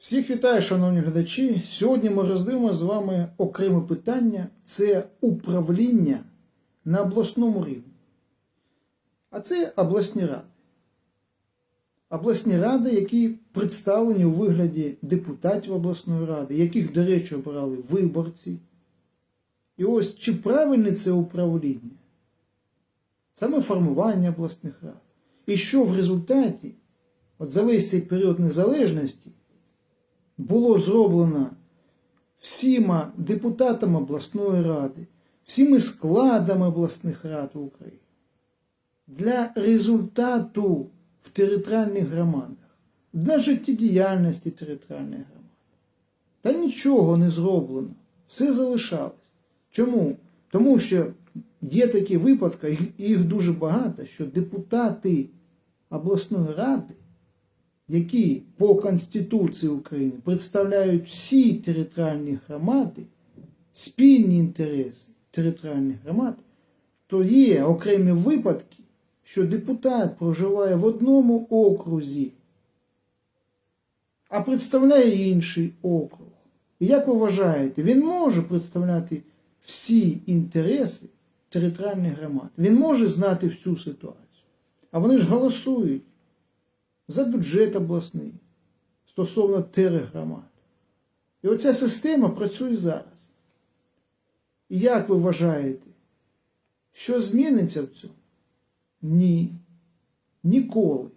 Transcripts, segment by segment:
Всіх вітаю, шановні глядачі. Сьогодні ми роздивимо з вами окреме питання це управління на обласному рівні. А це обласні ради. Обласні ради, які представлені у вигляді депутатів обласної ради, яких, до речі, обирали виборці. І ось чи правильне це управління? Саме формування обласних рад. І що в результаті, от за весь цей період незалежності, було зроблено всіма депутатами обласної ради, всіми складами обласних рад в Україні для результату в територіальних громадах, для життєдіяльності територіальних громад. Та нічого не зроблено, все залишалось. Чому? Тому що є такі випадки, їх дуже багато, що депутати обласної ради які по Конституції України представляють всі територіальні громади, спільні інтереси територіальних громад, то є окремі випадки, що депутат проживає в одному окрузі, а представляє інший округ. І як ви вважаєте, він може представляти всі інтереси територіальних громад? Він може знати всю ситуацію. А вони ж голосують за бюджет обласний стосовно тергромад. І оця система працює зараз. І як ви вважаєте, що зміниться в цьому? Ні. Ніколи.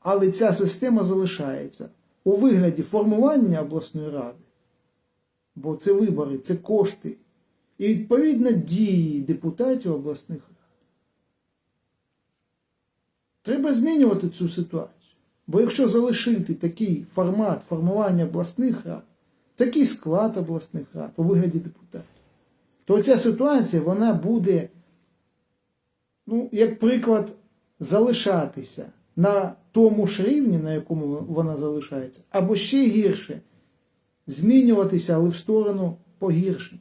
Але ця система залишається у вигляді формування обласної ради, бо це вибори, це кошти. І відповідно дії депутатів обласних рад. Треба змінювати цю ситуацію. Бо якщо залишити такий формат формування обласних рад, такий склад обласних рад у вигляді депутатів, то ця ситуація вона буде, ну, як приклад, залишатися на тому ж рівні, на якому вона залишається, або ще гірше змінюватися, але в сторону погіршення.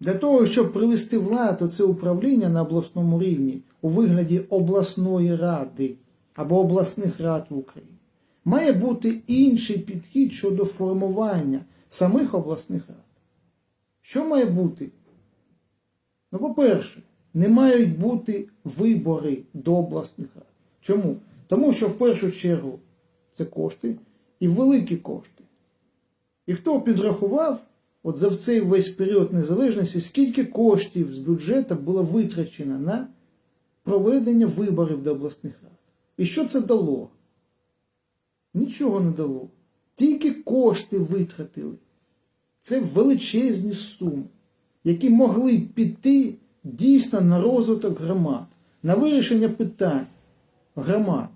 Для того, щоб привести владу це управління на обласному рівні у вигляді обласної ради або обласних рад в Україні. Має бути інший підхід щодо формування самих обласних рад. Що має бути? Ну, по-перше, не мають бути вибори до обласних рад. Чому? Тому що в першу чергу це кошти і великі кошти. І хто підрахував от за цей весь період незалежності, скільки коштів з бюджету було витрачено на проведення виборів до обласних рад? І що це дало? Нічого не дало. Тільки кошти витратили. Це величезні суми, які могли б піти дійсно на розвиток громад, на вирішення питань громад,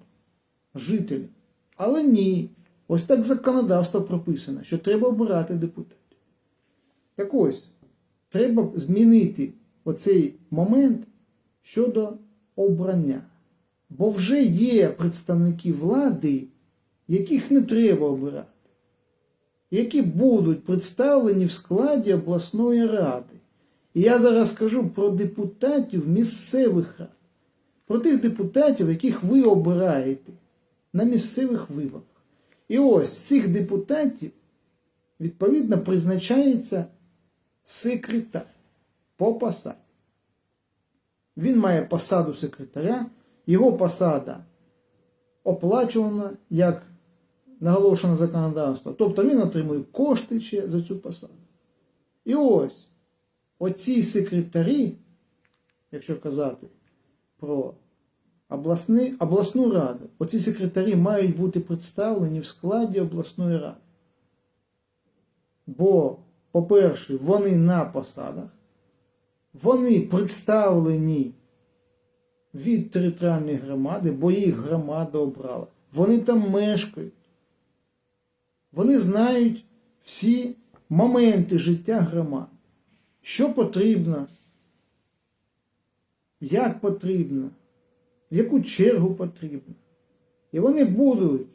жителів. Але ні. Ось так законодавство прописано, що треба обирати депутатів. Так ось, треба змінити оцей момент щодо обрання. Бо вже є представники влади, яких не треба обирати, які будуть представлені в складі обласної ради. І я зараз кажу про депутатів місцевих рад, про тих депутатів, яких ви обираєте на місцевих виборах. І ось цих депутатів, відповідно, призначається секретар по посаді. Він має посаду секретаря. Його посада оплачувана як наголошено законодавство. Тобто він отримує кошти ще за цю посаду. І ось оці секретарі, якщо казати про обласни, обласну раду, оці секретарі мають бути представлені в складі обласної ради. Бо, по-перше, вони на посадах, вони представлені від територіальної громади, бо їх громада обрала. Вони там мешкають. Вони знають всі моменти життя громади. Що потрібно, як потрібно, в яку чергу потрібно. І вони будуть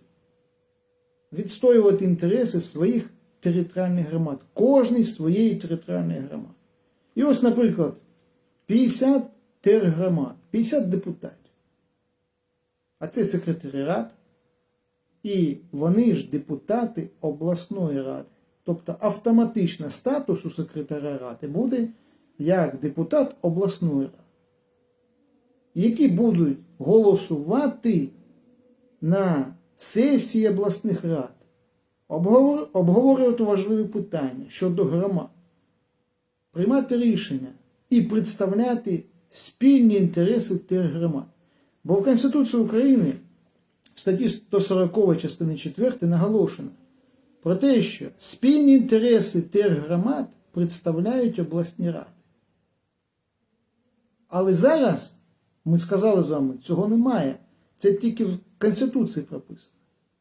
відстоювати інтереси своїх територіальних громад, кожній своєї територіальної громади. І ось, наприклад, 50 тергромад, 50 депутатів. А це секретаріат, І вони ж депутати обласної ради. Тобто автоматично статус у секретаря ради буде як депутат обласної ради, які будуть голосувати на сесії обласних рад, обговорювати важливі питання щодо громад, приймати рішення і представляти спільні інтереси тих громад. Бо в Конституції України в статті 140 частини 4 наголошено про те, що спільні інтереси тих громад представляють обласні ради. Але зараз ми сказали з вами, цього немає. Це тільки в Конституції прописано.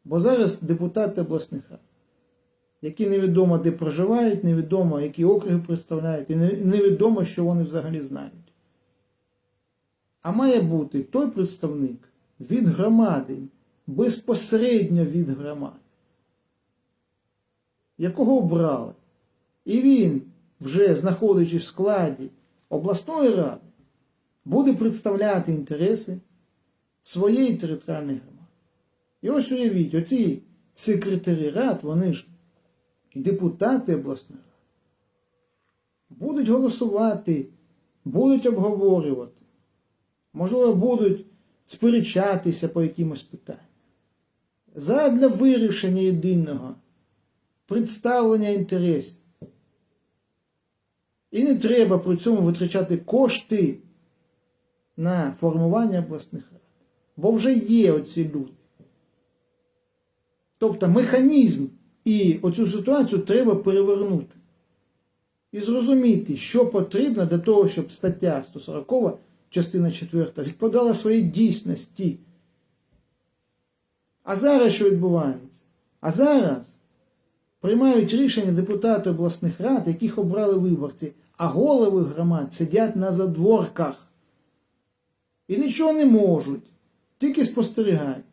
Бо зараз депутати обласних рад, які невідомо де проживають, невідомо які округи представляють, і невідомо, що вони взагалі знають. А має бути той представник від громади, безпосередньо від громади, якого обрали. І він, вже знаходячись в складі обласної ради, буде представляти інтереси своєї територіальної громади. І ось уявіть, оці секретарі рад, вони ж депутати обласної ради, будуть голосувати, будуть обговорювати, можливо, будуть сперечатися по якимось питанням. Задля вирішення єдиного представлення інтересів. І не треба при цьому витрачати кошти на формування обласних рад. Бо вже є оці люди. Тобто механізм і оцю ситуацію треба перевернути. І зрозуміти, що потрібно для того, щоб стаття 140, частина 4, відповідала своїй дійсності. А зараз що відбувається? А зараз приймають рішення депутати обласних рад, яких обрали виборці, а голови громад сидять на задворках і нічого не можуть, тільки спостерігають.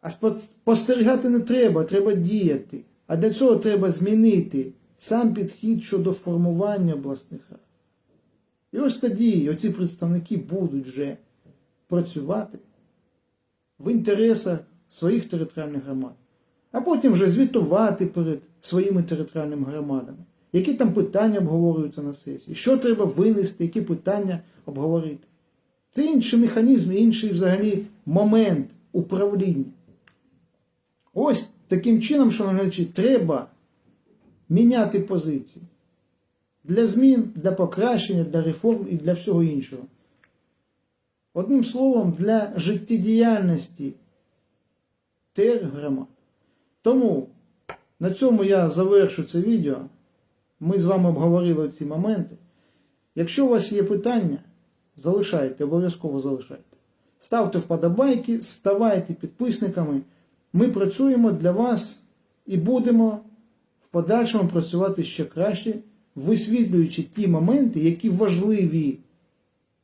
А спостерігати не треба, треба діяти. А для цього треба змінити сам підхід щодо формування обласних рад. І ось тоді оці представники будуть вже працювати в інтересах своїх територіальних громад, а потім вже звітувати перед своїми територіальними громадами, які там питання обговорюються на сесії, що треба винести, які питання обговорити. Це інший механізм, інший взагалі момент управління. Ось таким чином, глядачі, треба міняти позиції для змін, для покращення, для реформ і для всього іншого. Одним словом, для життєдіяльності тергромад. Тому на цьому я завершу це відео. Ми з вами обговорили ці моменти. Якщо у вас є питання, залишайте, обов'язково залишайте. Ставте вподобайки, ставайте підписниками. Ми працюємо для вас і будемо в подальшому працювати ще краще, висвітлюючи ті моменти, які важливі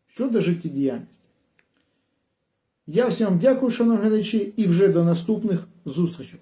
щодо життєдіяльності. Я всім дякую, шановні глядачі, і вже до наступних зустрічей.